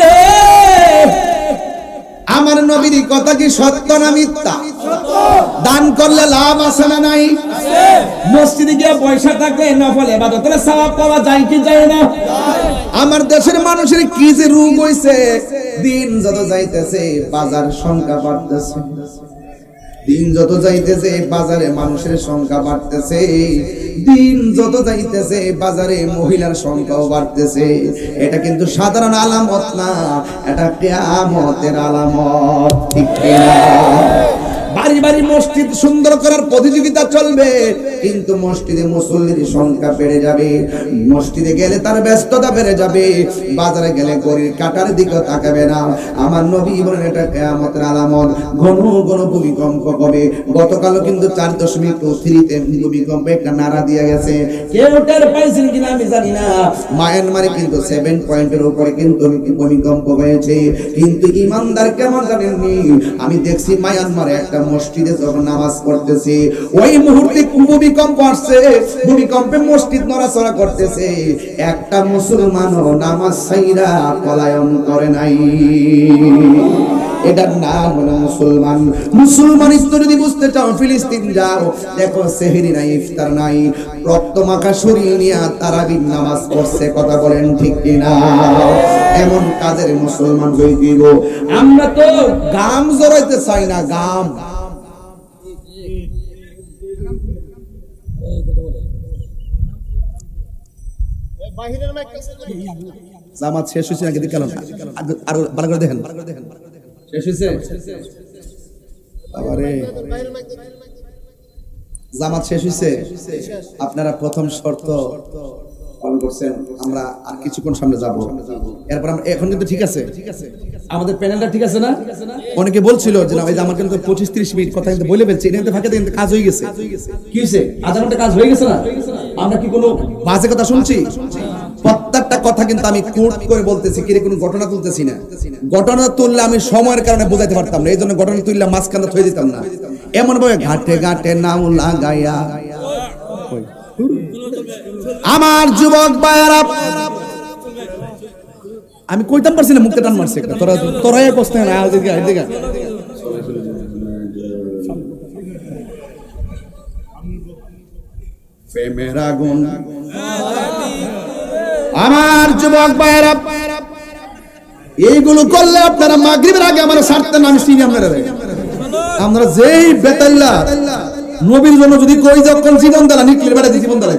রে। আমার নবীর কথা কি সত্য না মিথ্যা? দান করলে লাভ আছে না নাই? মসজিদে গিয়ে পয়সা থাকলে নফল এবাদতের সওয়াব পাওয়া যায় কি যায় না? আমার দেশের মানুষের কি যে রোগ হইছে? দিন যত যাইতেছে বাজার সংখ্যা বাড়তেছে। দিন যত যাইতেছে, বাজারে মানুষের সংখ্যা বাড়তেছে। দিন যত যাইতেছে, বাজারে মহিলার সংখ্যাও বাড়তেছে। এটা কিন্তু সাধারণ আলামত না, এটা কেয়ামতের আলামত, ঠিক বাড়ি বাড়ি মসজিদ সুন্দর করার প্রতিযোগিতা চলবে, কিন্তু মসজিদে মুসল্লির সংখ্যা বেড়ে যাবে। মসজিদে গেলে তার ব্যস্ততা বেড়ে যাবে, বাজারে গেলে গরির কাটার দিকে তাকাবে না। আমার নবী বলেন, এটা কেয়ামতের আলামত। ঘন ঘন ভূমিকম্প হবে। গতকাল কিন্তু চার দশমিক থ্রিতে ভূমিকম্প একটা নাড়া দিয়ে গেছে। কেউ টের পাইছেন কিনা আমি জানি না। মায়ানমারে কিন্তু সেভেন পয়েন্টের উপরে কিন্তু ভূমিকম্প হয়েছে। কিন্তু ইমানদার কেমন জানেননি? আমি দেখছি মায়ানমারে একটা মসজিদে যখন নামাজ পড়তেছে, ওই মুহূর্তে ভূমিকম্প আসছে। ভূমিকম্পে মসজিদ নড়াচড়া করতেছে। একটা মুসলমানও নামাজ সাইরা পলায়ন করে নাই। এটার নাম হলো মুসলমান। মুসলমান যদি বুঝতে চাও, ফিলিস্তিন যাও। দেখো সেহেরি নাই, ইফতার নাই। রক্ত মাখা শরীর নিয়ে তারাবির নামাজ পড়ছে, কথা বলেন ঠিক কিনা? এমন কাজের মুসলমান হয়ে দিব আমরা তো গাম জড়াইতে চাই না, গাম। জামাত শেষ হয়েছে নাকি দেখলাম আর ভালো করে দেখেন। শেষ হয়েছে? বাবারে। জামাত শেষ হয়েছে। আপনারা প্রথম শর্ত পালন করছেন আমরা আর কিছুক্ষণ সামনে যাব। এরপর আমরা এখন কিন্তু ঠিক আছে। আমাদের প্যানেলটা ঠিক আছে না? অনেকে বলছিল যে না ভাই আমার কিন্তু পঁচিশ ত্রিশ মিনিট কথা কিন্তু বলে ফেলছে। এটা কিন্তু ফাঁকে কিন্তু কাজ হয়ে গেছে। কি হয়েছে? আধা ঘণ্টা কাজ হয়ে গেছে না? আমরা কি কোনো বাজে কথা শুনছি? প্রত্যেকটা কথা কিন্তু আমি কোট করে বলতেছি কি কোনো ঘটনা তুলতেছি না। ঘটনা তুললে আমি সময়ের কারণে বোঝাইতে পারতাম না। এই জন্য ঘটনা তুললে মাঝখানে থয়ে দিতাম না। এমন ভাবে ঘাটে ঘাটে নাও লাগাইয়া আমার যুবক বায়ারা আমি কইতাম পারছি না মুখে টান মারছে। তোরা তোরাই বসতে না এদিকে এদিকে প্রেমের আগুন। আমার যুবক ভাইয়েরা, এইগুলো করলে আপনারা মাগরিবের আগে আমার ছাড়তেন আমি চিনি আপনারা আমরা যেই বেতাল্লা, নবীর জন্য যদি কই যখন জীবন দালা নিকলির বেড়া জীবন দালা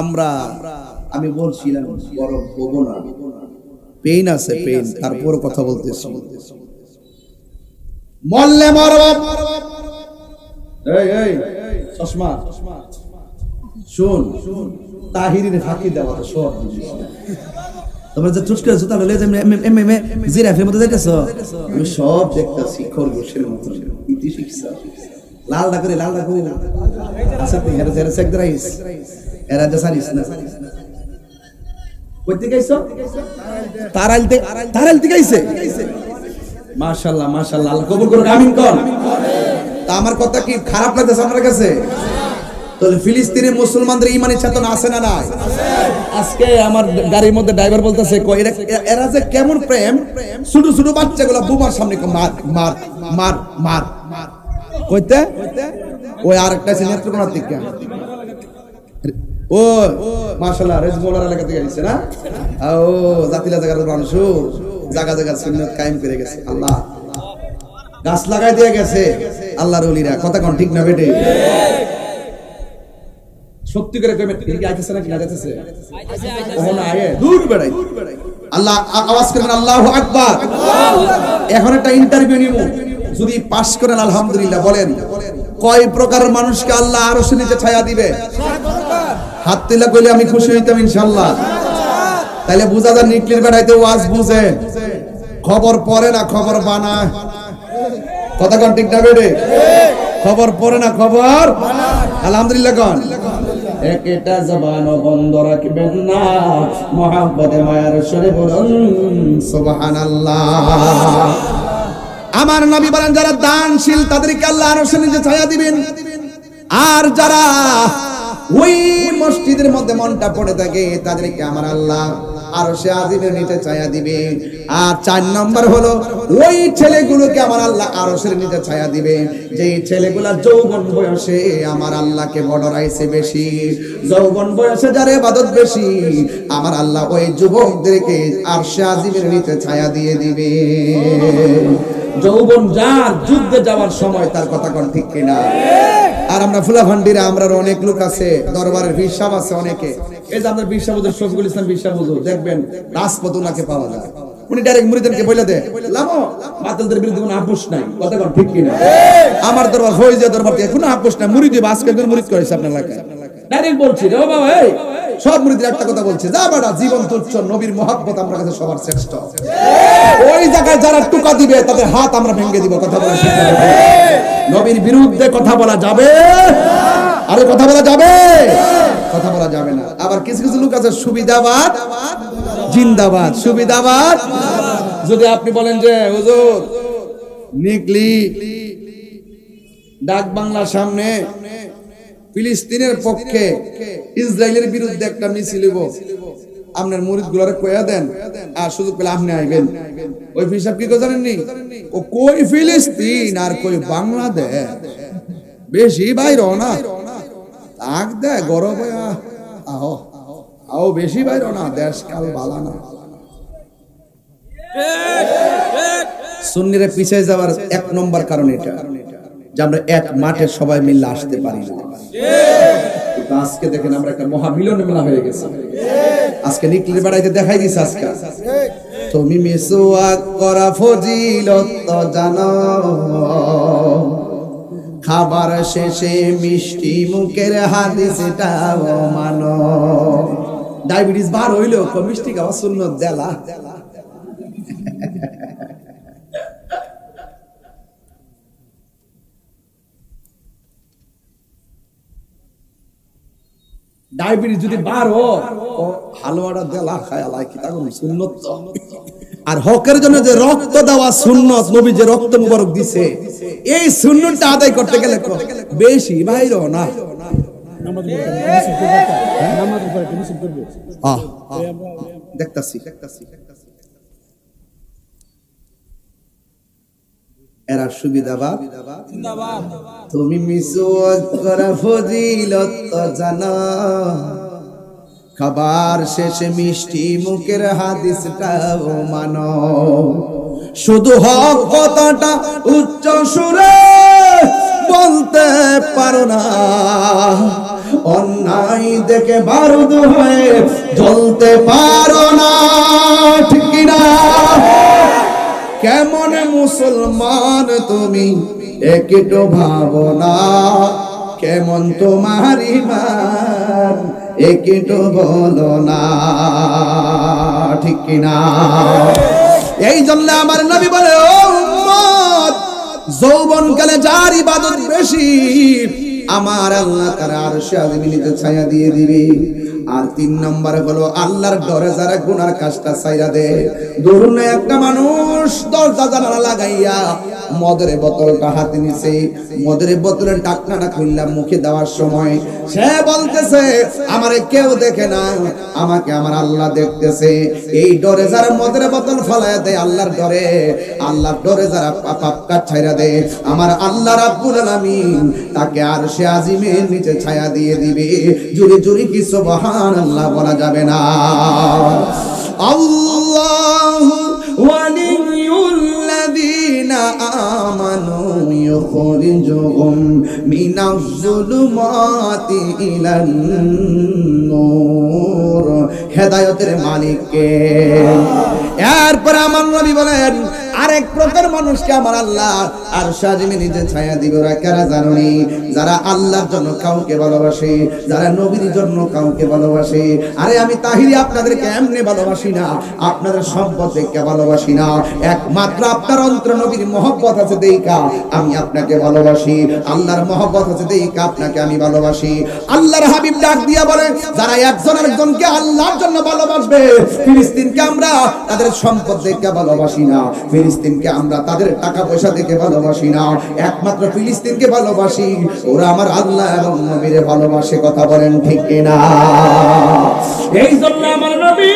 আমরা আমি বলছিলাম বড় গোবনা পেইন আছে পেইন তারপর কথা বলতেছি। মরলে মরব। এই এই, চশমা। শুন তাহিরির ফাঁকি দেওয়া তো সব। তোমরা যে চুটকে আছো, তাহলে এম এম জিরাফের মতো যাইতেছ? আমি সব দেখতেছি খরগোশের মতো। ইতি শিখছা? লাল দা করে লাল দা করে। আছে তো এরা যারা সেক রাইস এরা যে সারিস না। কই থেকে আইছো তারাইল থেকে মাশাআল্লাহ মাশাআল্লাহ। আল্লাহ কবুল করুক, আমিন কর। তা আমার কথা কি খারাপ লাগতেছে আপনার কাছে? তাহলে ফিলিস্তিনের মুসলমানদের চেতনা আছে না নাই? আজকে আমার গাড়ির মধ্যে ড্রাইভার বলতেছে এরা যে কেমন প্রেম, ছোট ছোট বাচ্চাগুলো বুমার সামনে মার মার মার মার কইতে? ওই আরেকটা আছে নেত্রকোনার দিকে। ও মাশাআল্লাহ, রেজমোলার এলাকা থেকে আসছে না? ও জাতিলা জায়গার মানুষ জায়গা জায়গা সুন্নাত কায়েম করে গেছে। আল্লাহ। গাছ লাগাই দিয়ে গেছে। আল্লাহর ওলিরা। কথা কোন ঠিক না বেটে সত্যি করে কইবে ঠিক আইতেছে না, কি না যাইতেছে ওহনা আয়ে দূর বেড়াই। আল্লাহ আওয়াজ করবেন, আল্লাহু আকবার। এখন একটা ইন্টারভিউ নিব যদি পাশ করেন, আলহামদুলিল্লাহ, বলেন, কয় প্রকার মানুষকে আল্লাহ আরও নিচে ছায়া দিবে? হাত তুলে কইলে আমি খুশি হইতাম, ইনশাআল্লাহ। তাইলে বুঝা যায় নিকলির বেড়াইতে ওয়াজ বুঝে খবর পড়ে না খবর বানায়। কথা কোন ঠিক না বেড়ে? খবর পড়ে না খবর আলহামদুলিল্লাহ কন। একটা জবানও বন্ধ রাখবেন না। মহাব্বতে মায়ার সরে বলুন সুবহানাল্লাহ। আমার নবী বলেন যারা দানশীল তাদেরকে আল্লাহ আরও নিজে ছায়া দিবেন। আর যারা ওই মসজিদের মধ্যে মনটা পড়ে থাকে, তাদেরকে আমার আল্লাহ আরও সে আজিমের নিতে ছায়া দিবে। আর চার নম্বর হলো, ওই ছেলেগুলোকে আমার আল্লাহ আরও সে নিতে ছায়া দিবে। যে ছেলেগুলা যৌবন বয়সে আমার আল্লাহকে বড় রাইছে বেশি। যৌবন বয়সে যারে ইবাদত বেশি, আমার আল্লাহ ওই যুবকদেরকে আর সে আজিমের নিতে ছায়া দিয়ে দিবে। যৌবন যার, যুদ্ধে যাওয়ার সময় তার কথা কোন ঠিক কিনা? আর আমরা ফুলাফান্ডিরা আমরা অনেক লোক আছে, দরবারের বিশ্বাব আছে অনেকে। এই যে আপনার বিশ্বাব শফিকুল ইসলাম বিশ্বাব দেখবেন রাজপথ উনাকে পাওয়া যায়। উনি ডাইরেক্ট মুরিদেরকে বলে দেয়, লামো, বাতিলদের বিরুদ্ধে কোনো আপোষ নাই, কথা কোন ঠিক কিনা? আমার দরবার, ফৌজিয়া দরবার থেকে কোনো আপোষ নাই, মুরিদি আজকে একজন মুরিদ করেছে আপনার এলাকায়। ডাইরেক্ট বলছি রে বাবা, এই! সব মুরিদের একটা কথা বলছে, যা বেটা জীবন তুচ্ছ, নবীর মহাব্বত আমরা কাছে সবার শ্রেষ্ঠ। ওই জায়গায় যারা টুকা দিবে, তাদের হাত আমরা ভেঙে দিব, কথা বলা ঠিক নবীর বিরুদ্ধে কথা বলা যাবে। আরে কথা বলা যাবে? কথা বলা যাবে না। আবার কিছু কিছু লোক আছে, সুবিধাবাদ, জিন্দাবাদ, সুবিধাবাদ। যদি আপনি বলেন যে, হুজুর, নিকলি, ডাক বাংলার সামনে ফিলিস্তিনের পক্ষে ইসরায়েলের বিরুদ্ধে একটা মিছিল আপনার মুরিদ গুলারে কয়া দেন আর সুযোগ পেলে আপনি আইবেন। ওই হিসাব কি জানেননি? ও কই ফিলিস্তিন আর কই বাংলাদেশ? বেশি বাইর না আহো আও বেশি দেশ কাল বালা না। সুন্নিরে পিছিয়ে যাওয়ার এক নম্বর কারণ এটা, যে আমরা এক মাঠে সবাই মিলে আসতে পারি না। আজকে দেখেন আমরা একটা মহামিলন মেলা হয়ে গেছে। আজকে নিকলির বেড়াইতে দেখাই দিছে আজকে। তুমি মিসওয়াক করা ফজিলত জানো। খাবার শেষে মিষ্টি মুখের হাদিসটাও মানো। ডায়াবেটিস বার হইল ক মিষ্টি খাওয়া সুন্নত দেলা। ডায়াবেটিস যদি বার হো ও হালুয়াটা দেলা খায় আলাই কি তা সুন্নত। আর হকের জন্য যে রক্ত দেওয়া সুন্নত নবী যে রক্ত মুবারক দিছে এই সুন্নতটা আদায় করতে গেলে বেশি বাইর না। আহ, দেখতাছি দেখতাছি দেখতাছি। এরা সুবিধাবাদ তুমি মিসওয়াক করা ফজিলত খাবার শেষে মিষ্টি মুখের হাদিসটাও মানো। শুধু হক কথাটা উচ্চ সুরে বলতে পারো না। অন্যায় দেখে বারুদ হয়ে জ্বলতে পারো না, ঠিক কিনা? কেমন মুসলমান তুমি? একটু ভাবনা কেমন তোমার ইমান? একটু বলো না। ঠিক কিনা? এই জন্য আমার নবী বলে, ও যৌবন কালে যার ইবাদত বেশি, আমার আল্লাহ তার আরশে আযমিনীতে ছায়া দিয়ে দিবে। আর তিন নম্বর হলো আল্লাহর ডরে যারা গুনার কাজটা চাইরা দেয়। ধরুন একটা মানুষ দরজা জানালা লাগাইয়া মদের বোতলটা হাতে নিছে। মদের বোতলের ঢাকনাটা খুললাম মুখে দেওয়ার সময়। সে বলতেছে, আমারে কেউ দেখে না, আমাকে আমার আল্লাহ দেখতেছে। এই ডরে যারা মদের বোতল ফলায় দেয় আল্লাহর ডরে আল্লাহর ডরে যারা পা- পাপ কাজ ছাইরা দেয়, আমার আল্লাহ রাব্বুল আলামিন তাকে আর সে আজিমের নিচে ছায়া দিয়ে দিবে। জুরি জুরি কি সুবহানাল্লাহ বলা যাবে না। আল্লাহু ওয়ালিয়ুল্লাযীনা আমানু ইউখরিজুহুম মিনাজ যুলুমাতি ইলান নূর হেদায়েতের মালিককে। এরপর আমার নবী বলেন আরেক প্রকার মানুষকে আমার আল্লাহ আর সাজিমে নিজে ছায়া দিবে কারা জানি যারা আল্লাহর জন্য কাউকে ভালোবাসে, যারা নবীর জন্য কাউকে ভালোবাসে। আরে আমি তাহিরি আপনাদেরকে এমনি ভালোবাসি না, আপনাদের সম্পদ দেখে ভালোবাসি না। একমাত্র আপনার অন্তর নবীর মহব্বত আছে দেইকা, আমি আপনাকে ভালোবাসি। আল্লাহর মহব্বত আছে দেইকা, আপনাকে আমি ভালোবাসি। আল্লাহর হাবিব ডাক দিয়া বলে, যারা একজন আরেকজনকে আল্লাহর জন্য ভালোবাসবে, ফিলিস্তিনকে আমরা তাদের সম্পদ দেখে ভালোবাসি না। ফিলিস্তিনকে আমরা তাদের টাকা পয়সা দেখে ভালোবাসি না। একমাত্র ফিলিস্তিনকে ভালোবাসি। ওরা আমার আল্লাহ এবং নবীরে ভালোবাসে, কথা বলেন ঠিক কিনা? এই জন্য আমার নবী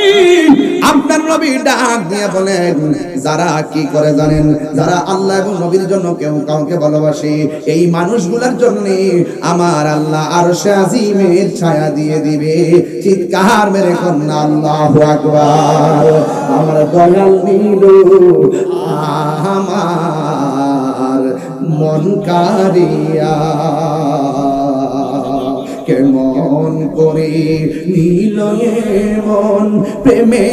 আপনার নবী ডাক দিয়ে বলেন, যারা কি করে জানেন? যারা আল্লাহ এবং নবীর জন্য কেউ কাউকে ভালোবাসে, এই মানুষগুলোর জন্য আমার আল্লাহ আর আজিমের ছায়া দিয়ে দিবে। চিৎকার মেরে কন্যা, আল্লাহ আকবার। আমার দয়াল নীল, আমার মন কারিয়া কেমন করে নীল মন প্রেমে?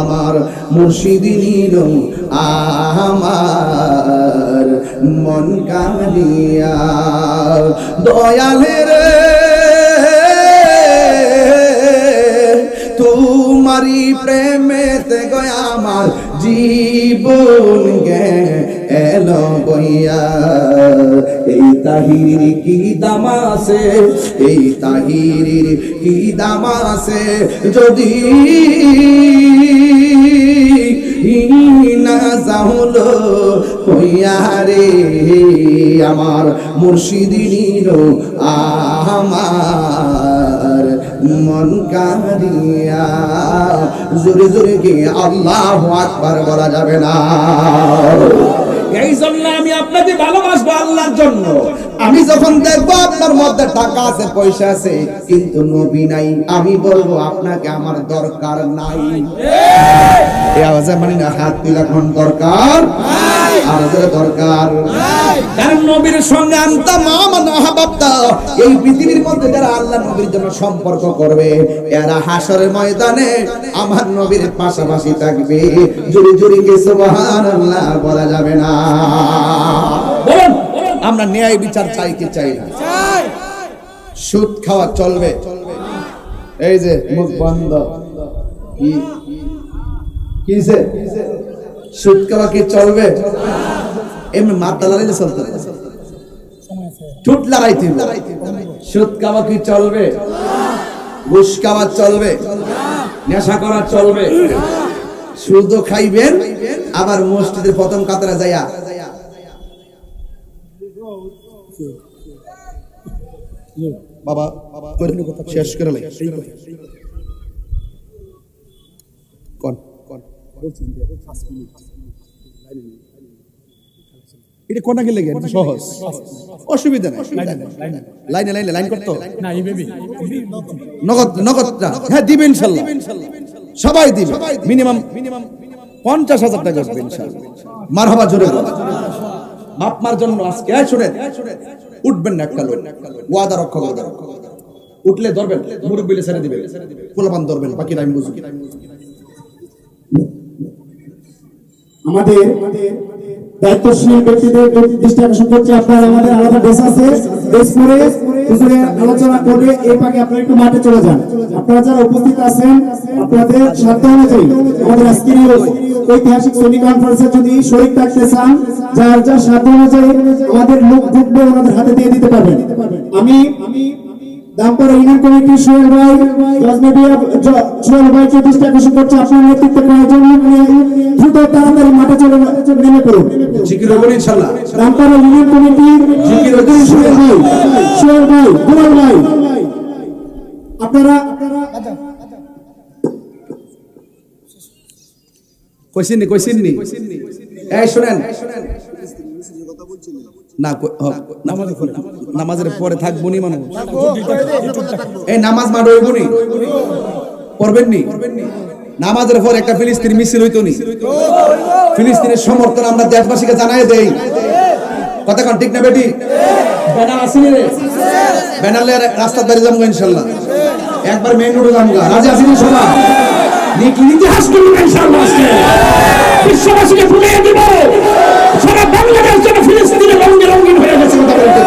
আমার মুর্শিদি নীল আমার মন কালিয়া দয়ালের প্রেমেতে গয়া আমার জীবন গে, এলো বইয়া। এই তাহির কি দাম আছে? এই তাহির কি দাম আছে? যদি না যাহলো হইয়া রে, আমার মুর্শিদিনীর আমার মন কারিয়া জোরে জোরে কি, আল্লাহ আকবার বলা যাবে না। এই জন্য আমি আপনাকে ভালোবাসবো আল্লাহর জন্য। আমি যখন দেখব আপনার মধ্যে টাকা আছে, পয়সা আছে, কিন্তু নবী নাই, আমি বলব আপনাকে আমার দরকার নাই। এই আওয়াজে মানে না, হাত তুলে এখন দরকার? জন্য সম্পর্ক করবে আমার পাশাপাশি থাকবে। জুড়ি জুড়ি কে বলা যাবে না। আমরা ন্যায় বিচার চাই কি চাই না? সুদ খাওয়া চলবে। এই যে মুখ বন্ধ। কি? কিসে সুদ খাওয়া কি চলবে? এমনি মাথা লড়াইলে চলতে লড়াইতে সুদ খাওয়া কি চলবে? ঘুষ খাওয়া চলবে। নেশা করা চলবে। সুদও খাইবেন আবার মসজিদের প্রথম কাতারে যাইয়া বাবা শেষ করে লাই। কোন কোন। এটা কোনা গেলে সহজ। অসুবিধা নাই। লাইনে লাইনে লাইন। করতো নগদ নগদ না। হ্যাঁ দিবে ইনশাল্লাহ। সবাই দিবে। মিনিমাম মিনিমাম পঞ্চাশ হাজার টাকা ইনশাল্লাহ। মারহাবা জোরে। বাপ জন্য আজকে শুনে উঠবেন না একটা লোক, ওয়াদা রক্ষা করবেন। উঠলে ধরবেন মুরব্বিলে ছেড়ে দিবেন, পোলাপান ধরবেন, বাকি আমি বুঝি আমাদের দায়িত্বশীল ব্যক্তিদের দৃষ্টি আকর্ষণ করছে। আপনার আমাদের আলাদা ড্রেস আছে। ড্রেস পরে আলোচনা করবে এই পাকে আপনারা একটু মাঠে চলে যান। আপনারা যারা উপস্থিত আছেন, আপনাদের সাধ্য অনুযায়ী আমাদের আজকের ঐতিহাসিক সনি কনফারেন্সে যদি শরীর থাকতে চান, যার যার সাধ্য অনুযায়ী আমাদের লোক ঢুকবে ওনাদের হাতে দিয়ে দিতে পারবেন। আমি দামপাড়া ইউনিয়ন কমিটি সোহেল ভাই রাজনীতিয়া সোহেল আকর্ষণ করছে। আপনার নেতৃত্বে দ্রুত তাড়াতাড়ি মাঠে চলে নেমে পড়ুন। ইউনিয়ন কমিটি সোহেল ভাই সোহেল ভাই দুলাল ভাই। আপনারা কইছেন নি কইছেন নি? এই শুনেন। নামাজের পরে থাকব নি এই নামাজ নি? নামাজের পর একটা ফিলিস্তিনি মিছিল হইতো নি? ফিলিস্তিনের সমর্থন আমরা দেশবাসীকে জানাই দেই। কথা কন ঠিক না বেটি? বেটা আসিনি রে? ব্যানারলে রাস্তা বাড়ি যাব ইনশাল্লাহ। একবার মেইন রোডে যাব রাজি আসিনি সবাই কি ইতিহাস আজকে। বিশ্ববাসীকে দিব। সারা বাংলাদেশ যেন হয়ে গেছে কথা বলতে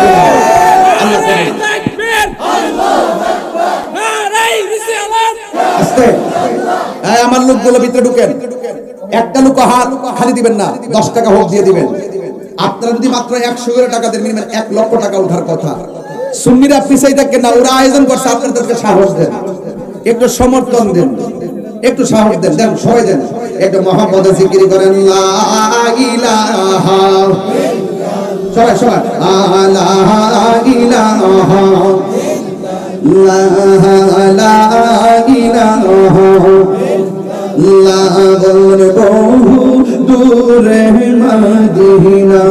এই আমার লোকগুলো ভিতরে ঢুকেন। একটা লোক হাত খালি দিবেন না, দশ টাকা হোক দিয়ে দিবেন। আপনারা যদি মাত্র একশো করে টাকা দেন, মিনিমাম এক লক্ষ টাকা ওঠার কথা। সুন্নিরা পিছাই থাকেন না, ওরা আয়োজন করছে, আপনাদেরকে সাহস দেন। একটু সমর্থন দেন। একটু সাহস দেন দেন, সবাই দেন। একটু মহাপদ জিকির করেন সবাই সবাই। লা ইলাহা। লা লা ইলাহা। লা বলব দূরে মদিনা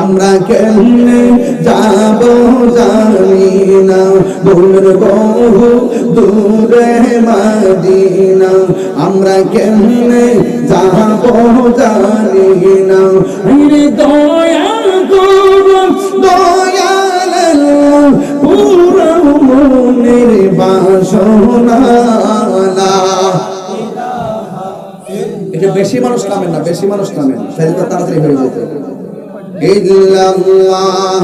আমরা কেমনে যাব জানি না বলব দূরে মদিনা আমরা কেমনে যাব জানি না দয়া করো দয়াল পুরো মনের বাসনা এটা বেশি মানুষ নামেন না বেশি মানুষ নামেন সেটা তাড়াতাড়ি হয়ে যেত ইল্লাল্লাহ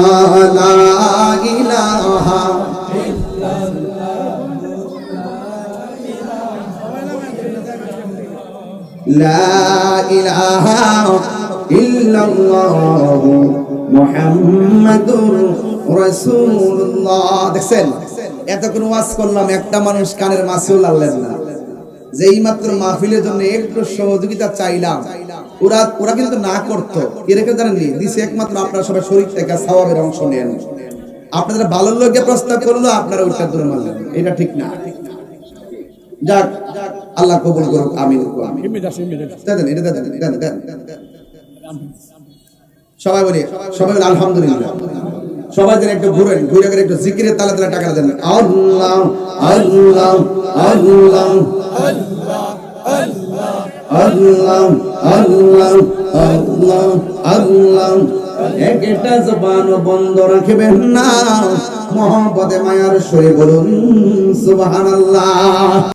লা ইলাহা দেখছেন এতক্ষণ ওয়াজ করলাম একটা মানুষ কানের মাসুল আনলেন না যেই মাত্র মাহফিলের জন্য একটু সহযোগিতা চাইলাম ওরা ওরা কিন্তু না করতো। এরকম জানেননি দিছে একমাত্র আপনারা সবাই শরীর থেকে সওয়াবের অংশ নেন। আপনাদের ভালো লোকে প্রস্তাব করল আপনারা ওইটা দূরে মারলেন এটা ঠিক না। যাক আল্লাহ কবুল করুক আমিন। সবাই বলি সবাই বলি আলহামদুলিল্লাহ। সবাই যেন একটু ঘুরেন, ঘুরে করে একটু জিকিরের তালে তালে টাকা দেন। আল্লাহ আল্লাহ আল্লাহ আল্লাহ একটা বন্ধ রাখবেন না। মহাপদে মায়ার সরে বলুন, সুবহানাল্লাহ।